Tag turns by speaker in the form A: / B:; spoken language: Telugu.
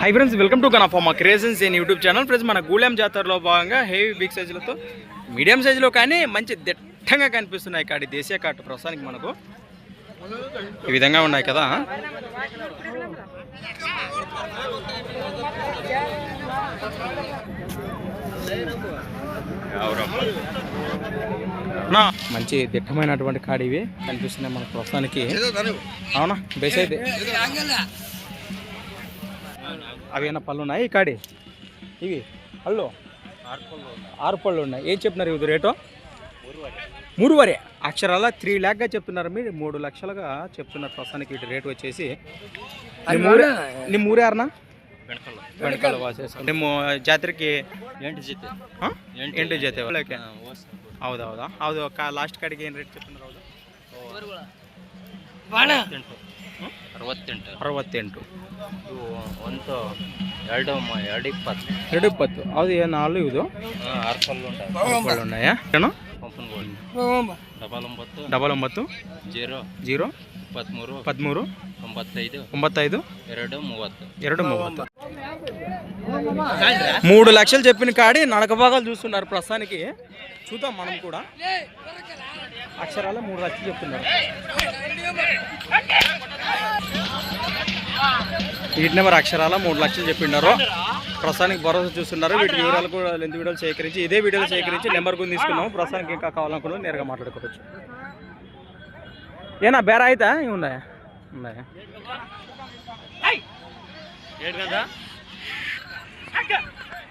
A: High friends welcome to గనఫామా creations in YouTube channel friends మన గూలెం జాతరలో భాగంగా హెవీ బిగ్ సైజులతో మీడియం సైజులో కానీ మంచి దిట్టంగా కనిపిస్తున్నాయి కాడి దేశీయ కాటు ప్రస్తుతానికి మనకు. ఈ విధంగా ఉన్నాయి కదా? మంచి దిట్టమైనటువంటి కాడి ఇవి. కనిపిస్తున్నాయి మనకు ప్రస్తుతానికి. అవునా? బేస్ అయితే. అవి ఏమైనా పళ్ళు ఉన్నాయి ఈ కాడి? ఇవి. పళ్ళు? ఆరు పళ్ళు ఉన్నాయి. ఏం చెప్తున్నారు ఇది రేటు? మూడు వరే. అక్షరాల త్రీ ల్యాక్గా చెప్తున్నారు మీరు. మూడు లక్షలుగా చెప్తున్నారు ప్రస్తుతానికి. వీటి రేటు వచ్చేసి. నీ మూరే నీ ನಿಮ್ಮ ಜಾತ್ರೆಗೆ
B: ಎಂಟು ಜೊತೆ.
A: ಹಾಂ? ಎಂಟು ಜೊತೆ. ಒಳಕ್ಕೆ ಹೌದು ಹೌದಾ ಹೌದು ಲಾಸ್ಟ್ ಕಡೆಗೆ ಏನು ರೇಟ್
B: ಚಪ್ಪಂದ್ರೆ ಅರವತ್ತೆಂಟು.
A: ಅರವತ್ತೆಂಟು.
B: ಒಂದು ಎರಡು ಎರಡು ಇಪ್ಪತ್ತು.
A: ಎರಡು ಇಪ್ಪತ್ತು. ಅದು ಏನು ಹಾಲು ಇದು? ಏನು?
B: ಡಬಲ್ ಒಂಬತ್ತು.
A: ಡಬಲ್ ಒಂಬತ್ತು.
B: ಜೀರೋ.
A: ಜೀರೋ.
B: ಇಪ್ಪತ್ತ್ಮೂರು
A: ಇಪ್ಪತ್ತ್ಮೂರು
B: ಒಂಬತ್ತೈದು.
A: ಒಂಬತ್ತೈದು.
B: ಎರಡು ಮೂವತ್ತು.
A: ಎರಡು ಮೂವತ್ತು. మూడు లక్షలు చెప్పిన కాడి నడక భాగాలు చూస్తున్నారు ప్రస్తుతానికి. చూద్దాం మనం కూడా. అక్షరాలు మూడు లక్షలు చెప్తున్నారు. వీటిని నెంబర్ అక్షరాల మూడు లక్షలు చెప్పినారు. ప్రస్తుతానికి భరోసా చూస్తున్నారు. వీటి వివరాలు కూడా లెంత్ వీడియోలు సేకరించి ఇదే వీడియోలు సేకరించి నెంబర్ కూడా తీసుకున్నాము ప్రస్తుతానికి ఇంకా కావాలనుకున్నా నేరుగా మాట్లాడుకోవచ్చు. ఏనా బేరా అయితే ఇవి ఉన్నాయా ఉన్నాయా